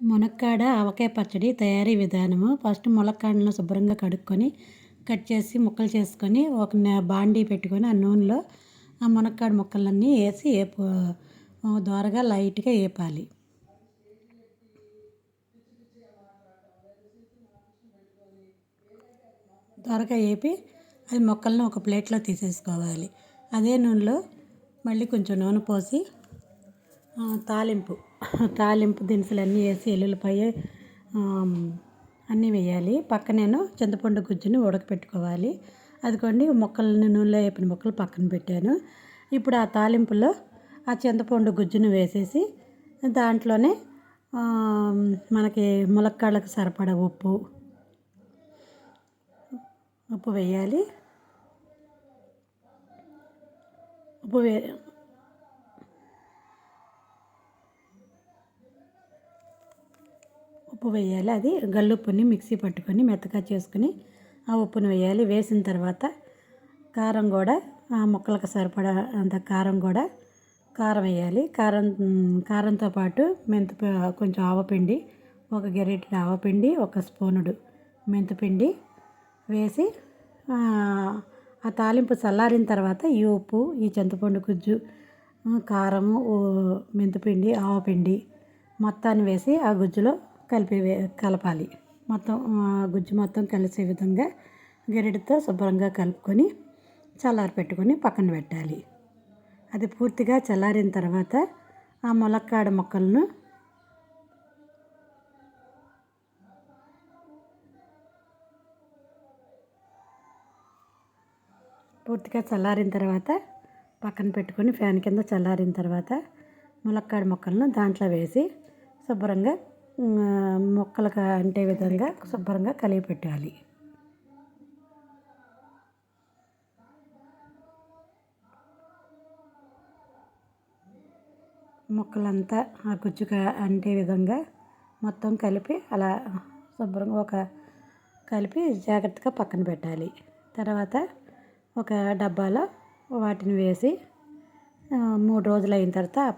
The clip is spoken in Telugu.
మునక్కాడ ఆవకాయ పచ్చడి తయారీ విధానము. ఫస్ట్ ములక్కాడలను శుభ్రంగా కడుక్కొని కట్ చేసి ముక్కలు చేసుకొని ఒక బాండీ పెట్టుకొని ఆ నూనెలో ఆ మునక్కాడ ముక్కలన్నీ వేసి వేపు దోరగా లైట్గా వేపాలి దోరగా వేపి అది ముక్కలను ఒక ప్లేట్లో తీసేసుకోవాలి. అదే నూనెలో మళ్ళీ కొంచెం నూనె పోసి తాలింపు. తాలింపు దినుసులు అన్నీ వేసి ఎల్లుల్లిపాయ అన్నీ వేయాలి. పక్కనేను చింతపండు గుజ్జుని ఉడకపెట్టుకోవాలి. అదిగోండి మొక్కలని నూనెలో వేపిన మొక్కలు పక్కన పెట్టాను. ఇప్పుడు ఆ తాలింపులో ఆ చింతపండు గుజ్జును వేసేసి దాంట్లోనే మనకి ములక్కాళ్ళకు సరిపడా ఉప్పు ఉప్పు వేయాలి. ఉప్పు వే ఉప్పు వేయాలి. అది గల్లుప్పుని మిక్సీ పట్టుకొని మెత్తగా చేసుకుని ఆ ఉప్పుని వేయాలి. వేసిన తర్వాత కారం కూడా ఆ ముక్కలకు సరిపడా అంత కారం కూడా కారం వేయాలి. కారం కారంతో పాటు మెంతి కొంచెం ఆవపిండి ఒక గెరెటి ఆవపిండి ఒక స్పూనుడు మెంతిపిండి వేసి ఆ, తాలింపు చల్లారిన తర్వాత ఈ ఉప్పు ఈ చింతపండు గుజ్జు కారము ఓ మెంతిపిండి ఆవపిండి మొత్తాన్ని వేసి ఆ గుజ్జులో కలిపి కలపాలి. మొత్తం గుజ్జు మొత్తం కలిసే విధంగా గరిటతో శుభ్రంగా కలుపుకొని చల్లారి పెట్టుకొని పక్కన పెట్టాలి. అది పూర్తిగా చల్లారిన తర్వాత ఆ ములక్కాడ ముక్కలను పూర్తిగా చల్లారిన తర్వాత పక్కన పెట్టుకొని ఫ్యాన్ కింద చల్లారిన తర్వాత ములక్కాడ ముక్కలను దాంట్లో వేసి శుభ్రంగా మొక్కలకు అంటే విధంగా శుభ్రంగా కలిగి పెట్టాలి. ముక్కలంతా ఆ గుజ్జుగా అంటే విధంగా మొత్తం కలిపి అలా శుభ్రంగా ఒక కలిపి జాగ్రత్తగా పక్కన పెట్టాలి. తర్వాత ఒక డబ్బాలో వాటిని వేసి మూడు రోజులు అయిన తర్వాత ఆ